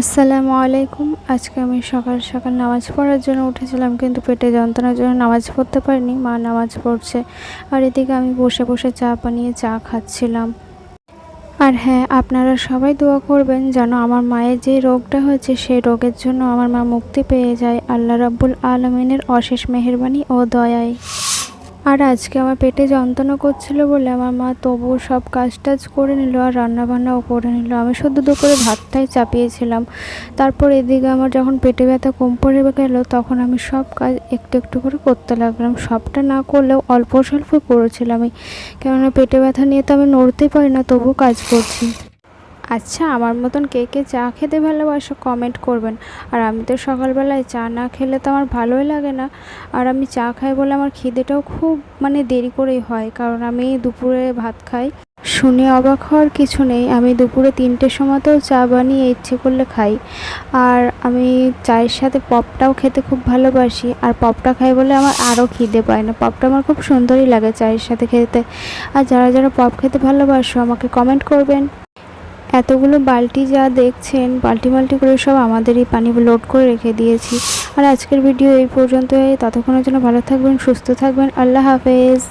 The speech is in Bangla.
আসসালামু আলাইকুম। আজকে আমি সকাল সকাল নামাজ পড়ার জন্য উঠেছিলাম, কিন্তু পেটে যন্ত্রণার জন্য নামাজ পড়তে পারিনি। মা নামাজ পড়ছে। আর এদিকে আমি বসে বসে চা বানিয়ে চা খাচ্ছিলাম। আর হ্যাঁ আপনারা সবাই দোয়া করবেন যেন আমার মায়ের যে রোগটা হয়েছে, সেই রোগের জন্য আমার মা মুক্তি পেয়ে যায়। আল্লাহ রাব্বুল আলমিনের অশেষ মেহেরবানি ও দয়ায়। আর আজকে আমার পেটে যন্ত্রণা করছিল বলে আমার মা তবুও সব কাজ টাজ করে নিল আর রান্নাবান্নাও করে নিল। আমি শুধু দু করে ভাতটাই চাপিয়েছিলাম। তারপর এদিকে আমার যখন পেটে ব্যথা কম পড়ে গেল, তখন আমি সব কাজ একটু একটু করে করতে লাগলাম। সবটা না করলেও অল্প স্বল্প করেছিলাম আমি। কেননা পেটে ব্যথা নিয়ে তো আমি নড়তেই পারি না, তবুও কাজ করছি। আচ্ছা আমার মতন কে কে চা খেতে ভালোবাসো কমেন্ট করবেন। আর আমি তো সকালবেলায় চা না খেলে তো আমার ভালোই লাগে না। আর আমি চা খাই বলে আমার খিদেটাও খুব মানে দেরি করেই হয়, কারণ আমি দুপুরে ভাত খাই। শুনে অবাক হওয়ার কিছু নেই, আমি দুপুরে তিনটের সময়তেও চা বানিয়ে ইচ্ছে করলে খাই। আর আমি চায়ের সাথে পপটাও খেতে খুব ভালোবাসি, আর পপটা খাই বলে আমার আরও খিদে পায় না। পপটা আমার খুব সুন্দরই লাগে চায়ের সাথে খেতে। আর যারা যারা পপ খেতে ভালোবাসো, আমাকে কমেন্ট করবেন। এতগুলো বালতি যা দেখছেন বালতি বালতি করে সব আমাদেরই পানি লোড করে রেখে দিয়েছি। আর আজকের ভিডিও এই পর্যন্তই। ততক্ষণের জন্য ভালো থাকবেন, সুস্থ থাকবেন। আল্লাহ হাফেজ।